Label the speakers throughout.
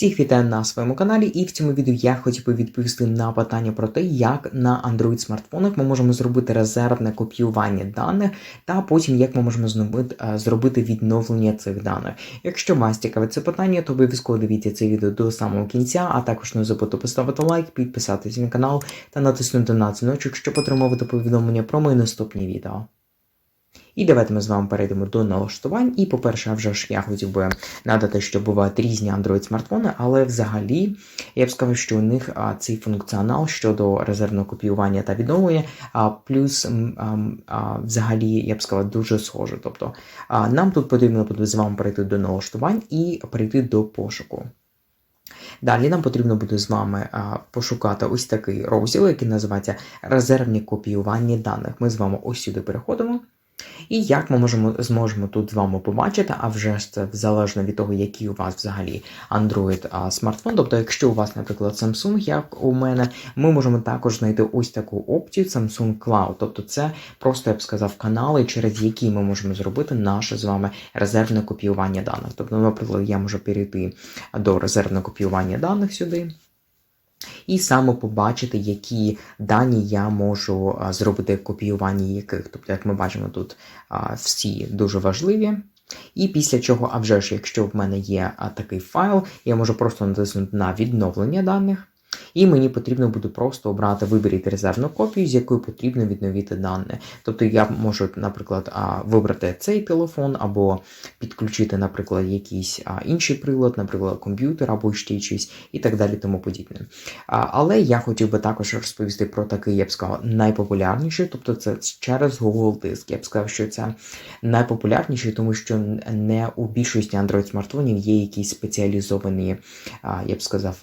Speaker 1: Всіх вітаю на своєму каналі, і в цьому відео я хотів би відповісти на питання про те, як на Android смартфонах ми можемо зробити резервне копіювання даних, та потім як ми можемо е, зробити відновлення цих даних. Якщо вас цікавить це питання, то обов'язково дивіться це відео до самого кінця, а також не забудьте поставити лайк, підписатися на канал та натиснути на дзвіночок, щоб отримувати повідомлення про мої наступні відео. І давайте ми з вами перейдемо до налаштувань. І, по-перше, вже ж я хотів би надати, що бувають різні Android смартфони, але взагалі я б сказав, що у них а, цей функціонал щодо резервного копіювання та відновлення, а, плюс ам, а, взагалі я б сказав, дуже схоже. Тобто а, нам тут потрібно буде з вами перейти до налаштувань і перейти до пошуку. Далі нам потрібно буде з вами а, пошукати ось такий розділ, який називається резервні копіювання даних. Ми з вами ось сюди переходимо. І як ми можемо зможемо тут з вами побачити, а вже ж це залежно від того, який у вас взагалі Android смартфон. Тобто, якщо у вас, наприклад, Samsung, як у мене, ми можемо також знайти ось таку опцію Samsung Cloud. Тобто, це просто я б сказав канали, через які ми можемо зробити наше з вами резервне копіювання даних. Тобто, наприклад, я можу перейти до резервного копіювання даних сюди. І саме побачити, які дані я можу зробити копіювання яких. Тобто, як ми бачимо, тут всі дуже важливі. І після чого, а вже ж, якщо в мене є такий файл, я можу просто натиснути на відновлення даних. І мені потрібно буде просто обрати виберіть резервну копію, з якою потрібно відновити дані. Тобто я можу, наприклад, вибрати цей телефон, або підключити, наприклад, якийсь інший прилад, наприклад, комп'ютер або ще щось, і так далі, тому подібне. Але я хотів би також розповісти про такий, я б сказав, найпопулярніший, тобто це через Google Диск. Я б сказав, що це найпопулярніший, тому що не у більшості Android смартфонів є якісь спеціалізовані, я б сказав,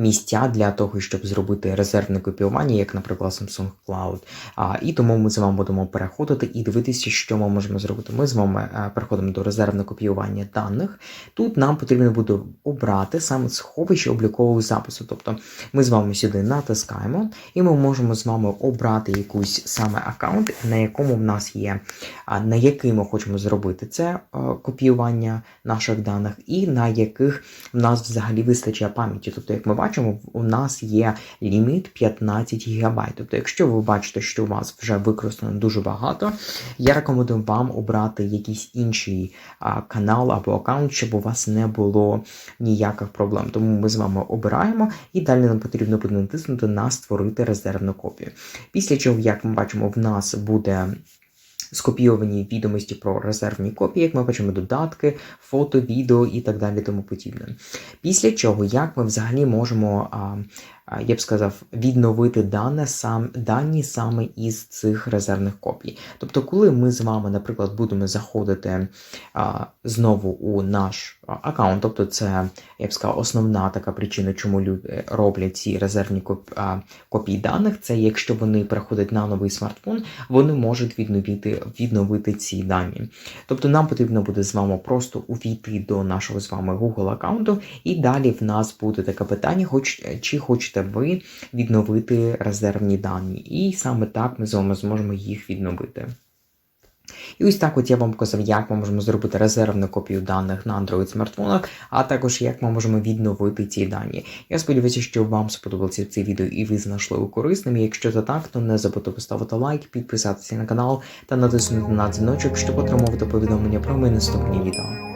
Speaker 1: місця для того, щоб зробити резервне копіювання, як, наприклад, Samsung Cloud. А, і тому ми з вами будемо переходити і дивитися, що ми можемо зробити. Ми з вами е, переходимо до резервного копіювання даних. Тут нам потрібно буде обрати саме сховище облікового запису. Тобто ми з вами сюди натискаємо, і ми можемо з вами обрати якийсь саме аккаунт, на якому в нас є, на який ми хочемо зробити це е, копіювання наших даних, і на яких в нас взагалі вистачає пам'яті. Тобто, як ми бачимо, у нас є ліміт 15 ГБ. Тобто, якщо ви бачите, що у вас вже використано дуже багато, я рекомендую вам обрати якийсь інший а, канал або аккаунт, щоб у вас не було ніяких проблем. Тому ми з вами обираємо, і далі нам потрібно буде натиснути на створити резервну копію. Після чого, як ми бачимо, в нас буде. Скопійовані відомості про резервні копії, як ми бачимо, додатки, фото, відео і так далі, тому подібне. Після чого, як ми взагалі можемо, а, я б сказав, відновити дане сам, дані саме із цих резервних копій. Тобто, коли ми з вами, наприклад, будемо заходити а, знову у наш аккаунт, тобто це, я б сказав, основна така причина, чому люди роблять ці резервні копії даних, це якщо вони переходять на новий смартфон, вони можуть відновити, відновити ці дані. Тобто нам потрібно буде з вами просто увійти до нашого з вами Google аккаунту, і далі в нас буде таке питання, хоч, чи хочете ви відновити резервні дані. І саме так ми з вами зможемо їх відновити. І ось так от я вам показав, як ми можемо зробити резервну копію даних на Android смартфонах, а також як ми можемо відновити ці дані. Я сподіваюся, що вам сподобалося це відео і ви знайшли його корисним. Якщо це так, то не забудьте поставити лайк, підписатися на канал та натиснути на дзвіночок, щоб отримувати повідомлення про мої наступні відео.